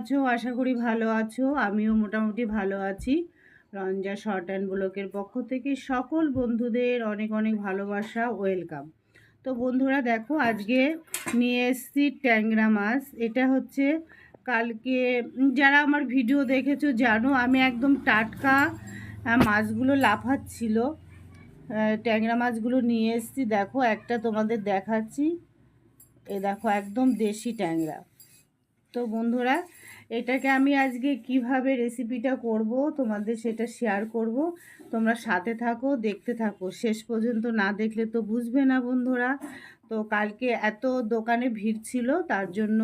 আছো? আশা করি ভালো আছো। আমিও মোটামুটি ভালো আছি। রঞ্জা শর্ট অ্যান্ড ব্লকের পক্ষ থেকে সকল বন্ধুদের অনেক অনেক ভালোবাসা ওয়েলকাম তো বন্ধুরা দেখো, আজকে নিয়ে এসেছি ট্যাংরা মাছ। এটা হচ্ছে কালকে, যারা আমার ভিডিও দেখেছ জানো, আমি একদম টাটকা মাছগুলো লাফাচ্ছিল। ট্যাংরা মাছগুলো নিয়ে এসেছি। দেখো, একটা তোমাদের দেখাচ্ছি। এ দেখো, একদম দেশি ট্যাংরা। তো বন্ধুরা এটাকে আমি আজকে কীভাবে রেসিপিটা করব, তোমাদের সেটা শেয়ার করব। তোমরা সাথে থাকো, দেখতে থাকো। শেষ পর্যন্ত না দেখলে তো বুঝবে না বন্ধুরা। তো কালকে এত দোকানে ভিড় ছিল, তার জন্য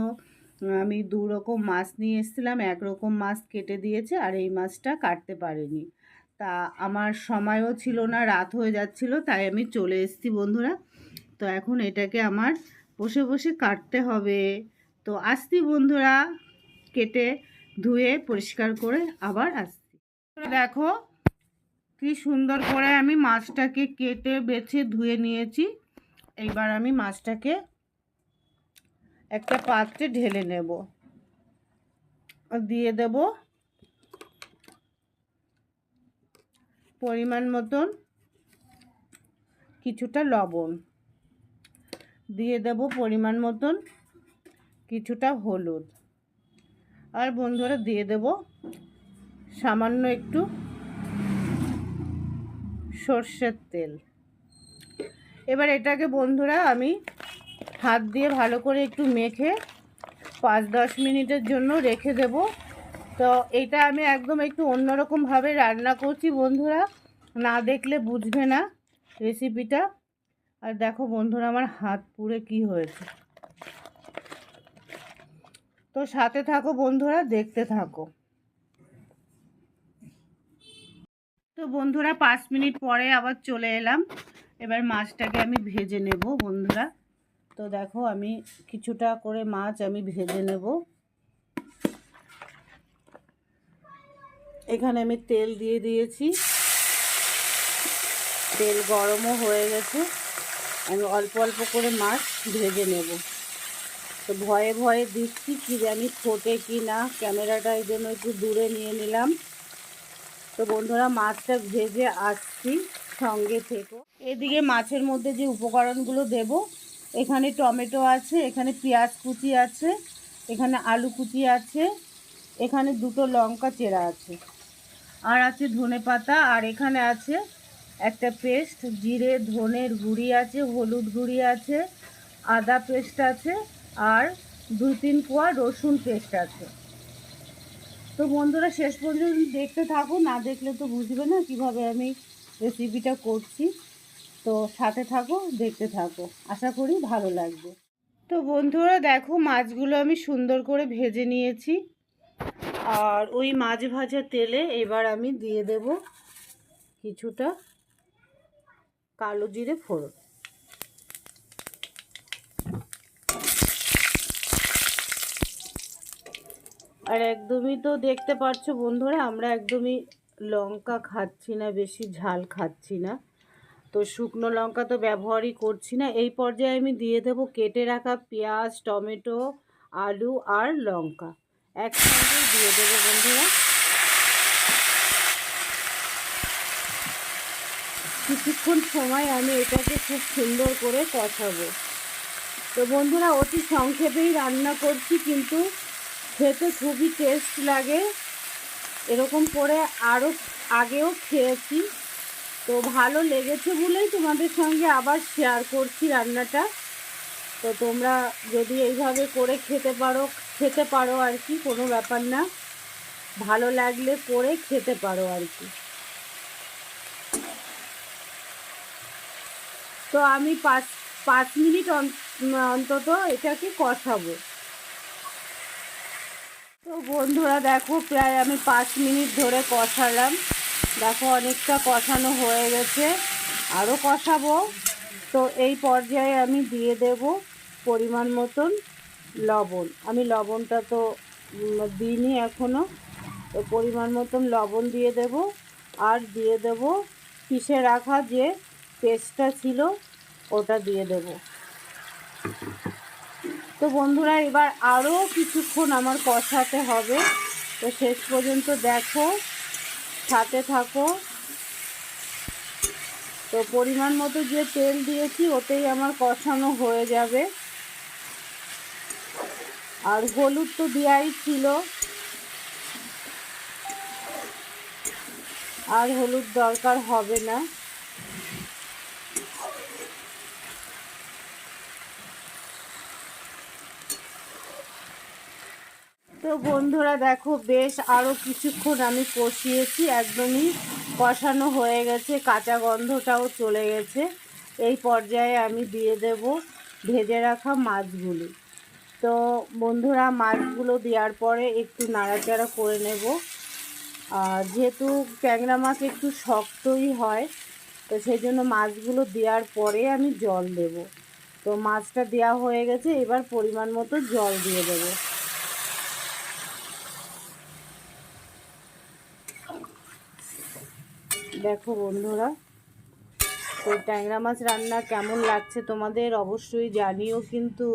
আমি দু রকম মাছ নিয়ে এসেছিলাম, একরকম মাছ কেটে দিয়েছে আর এই মাছটা কাটতে পারিনি। তা আমার সময়ও ছিল না, রাত হয়ে যাচ্ছিল, তাই আমি চলে এসেছি বন্ধুরা। তো এখন এটাকে আমার বসে বসে কাটতে হবে। তো আসছি বন্ধুরা। কেটে ধুয়ে পরিষ্কার করে আবার আসছি। দেখো, কি সুন্দর করে আমি মাছটাকে কেটে, বেছে, ধুয়ে নিয়েছি। এইবার আমি মাছটাকে একটা পাত্রে ঢেলে নেব। দিয়ে দেব পরিমাণ মতন কিছুটা লবণ। দিয়ে দেব পরিমাণ মতন কিছুটা হলুদ। আর বন্ধুরা দিয়ে দেব সামান্য একটু সর্ষের তেল। এবার এটাকে বন্ধুরা আমি হাত দিয়ে ভালো করে একটু মেখে পাঁচ দশ মিনিটের জন্য রেখে দেব। তো এটা আমি একদম একটু অন্যরকমভাবে রান্না করছি বন্ধুরা। না দেখলে বুঝবে না রেসিপিটা। আর দেখো বন্ধুরা আমার হাত পুড়ে কি হয়েছে। তো সাথে থাকো বন্ধুরা, দেখতে থাকো। তো বন্ধুরা, পাঁচ মিনিট পরে আবার চলে এলাম। এবার মাছটাকে আমি ভেজে নেব বন্ধুরা। তো দেখো, আমি কিছুটা করে মাছ আমি ভেজে নেব। এখানে আমি তেল দিয়ে দিয়েছি। তেল গরমও হয়ে গেছে। আমি অল্প অল্প করে মাছ ভেজে নেব। তো ভয়ে ভয়ে দিচ্ছি কি জানি ফোটে কি না। ক্যামেরাটা এই জন্য একটু দূরে নিয়ে নিলাম। তো বন্ধুরা, মাছটা ভেজে আসছি সঙ্গে থেকো এদিকে মাছের মধ্যে যে উপকরণগুলো দেব, এখানে টমেটো আছে, এখানে পেঁয়াজ কুচি আছে, এখানে আলু কুচি আছে, এখানে দুটো লঙ্কা চেরা আছে। আর আছে ধনে পাতা, আর এখানে আছে একটা পেস্ট, জিরে ধনের গুঁড়ি আছে, হলুদ গুঁড়ি আছে, আদা পেস্ট আছে আর দুই তিন কোয়া রসুন পেস্ট আছে। তো বন্ধুরা, শেষ পর্যন্ত দেখতে থাকো, না দেখলে তো বুঝবে না কীভাবে আমি রেসিপিটা করছি। তো সাথে থাকো, দেখতে থাকো। আশা করি ভালো লাগবে। তো বন্ধুরা, দেখো মাছগুলো আমি সুন্দর করে ভেজে নিয়েছি। আর ওই মাছ ভাজা তেলে এবার আমি দিয়ে দেব কিছুটা কালো জিরে ফোড়ন। আর একদমই তো দেখতে পাচ্ছ বন্ধুরা, আমরা একদমই লঙ্কা খাচ্ছি না, বেশি ঝাল খাচ্ছি না। তো শুকনো লঙ্কা তো ব্যবহারই করছি না। এই পর্যায়ে আমি দিয়ে দেবো কেটে রাখা পেঁয়াজ, টমেটো, আলু আর লঙ্কা। একসঙ্গে দিয়ে দেবো বন্ধুরা। কিছুক্ষণ সময় আমি এটাকে খুব সুন্দর করে কষাবো। তো বন্ধুরা, অতি সংক্ষেপেই রান্না করছি, কিন্তু খেতে খুবই টেস্ট লাগে। এরকম করে আরও আগেও খেয়েছি। তো ভালো লেগেছে বলেই তোমাদের সঙ্গে আবার শেয়ার করছি রান্নাটা। তো তোমরা যদি এইভাবে করে খেতে পারো খেতে পারো আর কি, কোনো ব্যাপার না। ভালো লাগলে করে খেতে পারো আর কি। তো আমি পাঁচ পাঁচ মিনিট অন্তত এটাকে কষাবো। তো বন্ধুরা দেখো, প্রায় আমি পাঁচ মিনিট ধরে কষালাম। দেখো, অনেকটা কষানো হয়ে গেছে। আরও কষাবো। তো এই পর্যায়ে আমি দিয়ে দেব পরিমাণ মতন লবণ। আমি লবণটা তো দিইনি এখনও তো পরিমাণ মতন লবণ দিয়ে দেব। আর দিয়ে দেব পিষে রাখা যে পেস্টটা ছিল, ওটা দিয়ে দেব। তো বন্ধুরা, এবার আরও কিছুক্ষণ আমার কষাতে হবে। তো শেষ পর্যন্ত দেখো, সাথে থাকো। তো পরিমাণ মতো যে তেল দিয়েছি, ওতেই আমার কষানো হয়ে যাবে। আর হলুদ তো দেওয়াই ছিল। আর হলুদ দরকার হবে না। তো বন্ধুরা দেখো, বেশ আরও কিছুক্ষণ আমি কষিয়েছি, একদমই কষানো হয়ে গেছে, কাঁচা গন্ধটাও চলে গেছে। এই পর্যায়ে আমি দিয়ে দেব ভেজে রাখা মাছগুলি। তো বন্ধুরা, মাছগুলো দেওয়ার পরে একটু নাড়াচাড়া করে নেব। আর যেহেতু ট্যাংরা মাছ একটু শক্তই হয়, তো সেই জন্য মাছগুলো দেওয়ার পরে আমি জল দেব। তো মাছটা দেওয়া হয়ে গেছে, এবার পরিমাণ মতো জল দিয়ে দেবো। দেখো বন্ধুরা তো ট্যাংরা মাছ রান্না কেমন লাগছে তোমাদের অবশ্যই জানিও কিন্তু।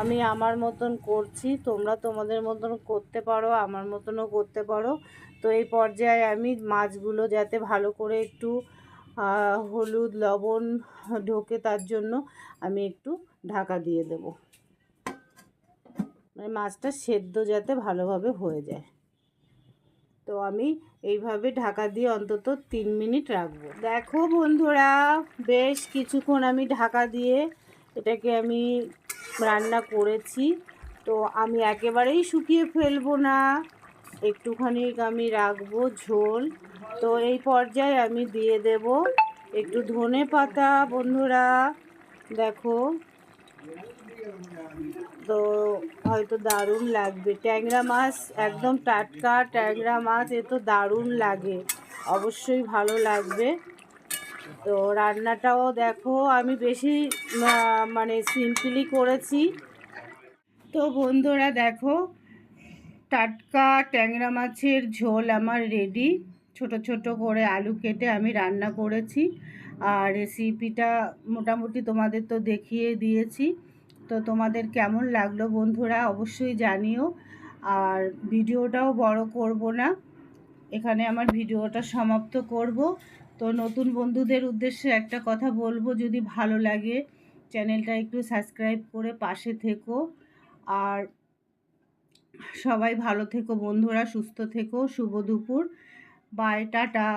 আমি আমার মতন করছি, তোমরা তোমাদের মতন করতে পারো, আমার মতনও করতে পারো। তো এই পর্যায়ে আমি মাছগুলো যাতে ভালো করে একটু হলুদ, লবণ ঢোকে তার জন্য আমি একটু ঢাকা দিয়ে দেব। মানে মাছটা সেদ্ধ যাতে ভালোভাবে হয়ে যায়। তো আমি এইভাবে ঢাকা দিয়ে অন্তত তিন মিনিট রাখব। দেখো বন্ধুরা, বেশ কিছুক্ষণ আমি ঢাকা দিয়ে এটাকে আমি রান্না করেছি। তো আমি একেবারেই শুকিয়ে ফেলব না। একটুখানি আমি রাখব ঝোল। তো এই পর্যায়ে আমি দিয়ে দেব একটু ধনে পাতা, বন্ধুরা। দেখো তো হয়তো দারুণ লাগবে। ট্যাংরা মাছ একদম টাটকা, ট্যাংরা মাছ এ তো দারুণ লাগে। অবশ্যই ভালো লাগবে। তো রান্নাটাও দেখো, আমি বেশি মানে সিম্পলি করেছি। তো বন্ধুরা দেখো, টাটকা ট্যাংরা মাছের ঝোল আমার রেডি ছোট ছোট করে আলু কেটে আমি রান্না করেছি। আর রেসিপিটা মোটামুটি তোমাদের তো দেখিয়ে দিয়েছি। তো তোমাদের কেমন লাগল বন্ধুরা অবশ্যই জানিও। আর ভিডিওটাও বড় করব না। এখানে আমার ভিডিওটা সমাপ্ত করব। তো নতুন বন্ধুদের উদ্দেশ্যে একটা কথা বলব, যদি ভালো লাগে চ্যানেলটা একটু সাবস্ক্রাইব করে পাশে থেকো। আর সবাই ভালো থেকো বন্ধুরা, সুস্থ থেকো, শুভ দুপুর। Bye tata.